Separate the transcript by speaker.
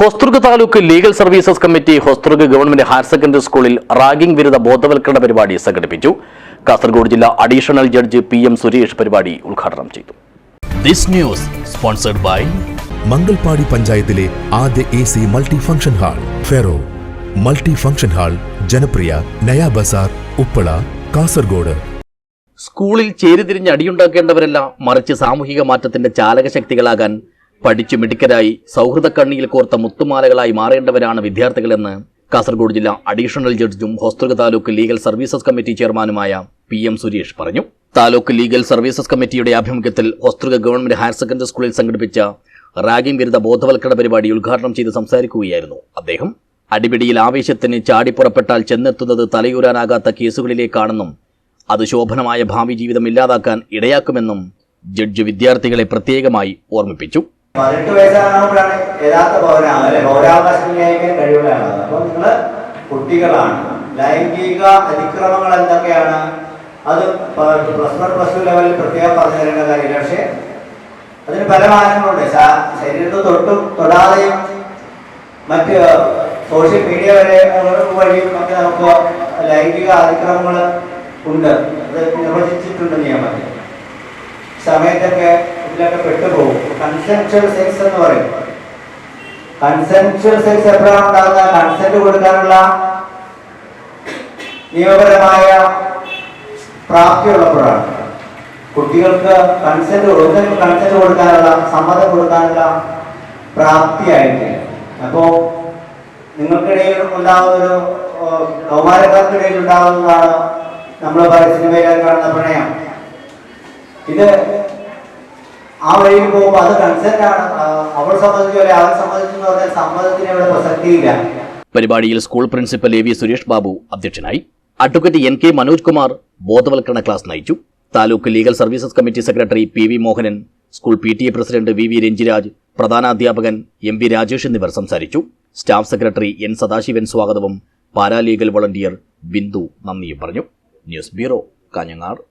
Speaker 1: Hosdurg taluk legal services committee Hosdurg government higher secondary സ്കൂളിൽ ragging വിരുദ്ധ ബോധവൽക്കരണ പരിപാടി സംഘടിപ്പിച്ചു. കാസർഗോഡ് ജില്ലാ additional judge P M Suresh പരിപാടി ഉദ്ഘാടനം ചെയ്തു.
Speaker 2: This news sponsored by
Speaker 3: Mangalpady പഞ്ചായത്തിലെ ആദ്യ A C multi function hall ferro. Multi function hall ജനപ്രിയ നയാ ബസാർ ഉപ്പള കാസർഗോഡ്.
Speaker 1: സ്കൂളിൽ ചേരിതിരിഞ്ഞ് അടിയുണ്ടാക്കേണ്ടവരല്ല മറിച്ച് സാമൂഹിക മാറ്റത്തിന്റെ ചാലകശക്തികളാകാൻ പഠിച്ചു മിടുക്കരായി സൗഹൃദ കണ്ണിയിൽ കോർത്ത മുത്തുമാലകളായി മാറേണ്ടവരാണ് വിദ്യാർത്ഥികളെന്ന് കാസർഗോഡ് ജില്ലാ additional ജഡ്ജും Hosdurg taluk legal services committee ചെയർമാനുമായ പി എം സുരേഷ് പറഞ്ഞു. താലൂക്ക് ലീഗൽ സർവീസസ് കമ്മിറ്റിയുടെ ആഭിമുഖ്യത്തിൽ ഹോസ്തൃക ഗവൺമെന്റ് ഹയർ സെക്കൻഡറി സ്കൂളിൽ സംഘടിപ്പിച്ച റാഗിംഗ് വിരുദ്ധ ബോധവൽക്കരണ പരിപാടി ഉദ്ഘാടനം ചെയ്ത് സംസാരിക്കുകയായിരുന്നു അദ്ദേഹം. അടിപിടിയിൽ ആവേശത്തിന് ചാടിപ്പുറപ്പെട്ടാൽ ചെന്നെത്തുന്നത് തലയൂരാനാകാത്ത കേസുകളിലേക്കാണെന്നും അത് ശോഭനമായ ഭാവി ജീവിതം ഇല്ലാതാക്കാൻ ഇടയാക്കുമെന്നും ജഡ്ജ് വിദ്യാർത്ഥികളെ പ്രത്യേകമായി ഓർമ്മിപ്പിച്ചു.
Speaker 4: പതിനെട്ട് വയസ്സാകുമ്പോഴാണ് യഥാർത്ഥ പൗരാണ് അല്ലെ പൗരാവകാശം ന്യായിക്കാൻ കഴിവുകളാണ് അപ്പോൾ നിങ്ങൾ കുട്ടികളാണ്. ലൈംഗിക അതിക്രമങ്ങൾ എന്തൊക്കെയാണ്? അത് പ്ലസ് വൺ പ്ലസ് ടു ലെവലിൽ പ്രത്യേകം പറഞ്ഞു തരേണ്ട കാര്യമില്ല പക്ഷേ അതിന് പല മാനങ്ങളുണ്ട്. ശാ- ശരീരത്തിൽ തൊട്ടും തൊടാതെയും മറ്റ് സോഷ്യൽ മീഡിയ വരെ വഴിയും ഒക്കെ നമുക്ക് ലൈംഗിക അതിക്രമങ്ങൾ ഉണ്ട്. അത് നിർവചിച്ചിട്ടുണ്ട് നിയമത്തിൽ സമയത്തൊക്കെ ഇതിലൊക്കെ പെട്ടുപോകും. കൺസെൻഷ്വൽ സെക്സ് എന്ന് പറയും. കൺസെൻഷ്വൽ സെക്സ് എപ്പോഴാണ് ഉണ്ടാകുന്നത് കൺസെന്റ് കൊടുക്കാനുള്ള നിയമപരമായ പ്രാപ്തിയുള്ളപ്പോഴാണ്. കുട്ടികൾക്ക് കൺസെന്റ് ഒന്നിനും കൺസെന്റ് കൊടുക്കാനുള്ള സമ്മതം കൊടുക്കാനുള്ള പ്രാപ്തിയായിട്ടില്ല അപ്പോ നിങ്ങൾക്കിടയിൽ ഉണ്ടാകുന്ന ഒരു കൗമാരക്കാർക്കിടയിൽ ഉണ്ടാകുന്നതാണ് നമ്മൾ സിനിമയിലൊക്കെ കാണുന്ന പ്രണയം. ഇത് ആ വഴിയിൽ പോകുമ്പോൾ അത് കൺസെന്റ് ആണ്. അവൾ സമ്മതിച്ചു അവൻ സമ്മതിച്ചു പറഞ്ഞാൽ സമ്മതത്തിന് ഇവിടെ പ്രസക്തിയില്ല.
Speaker 1: പരിപാടിയിൽ school principal A V Suresh Babu അധ്യക്ഷനായി. Advocate N K Manoj Kumar ബോധവൽക്കരണ ക്ലാസ് നയിച്ചു. Taluk legal services committee secretary P V Mohanan school P T A president V V Ranjiraj പ്രധാനാധ്യാപകൻ M V Rajesh എന്നിവർ സംസാരിച്ചു. സ്റ്റാഫ് സെക്രട്ടറി എൻ സദാശിവൻ സ്വാഗതവും paralegal volunteer Bindu നന്ദിയും പറഞ്ഞു. News bureau Kanhangad.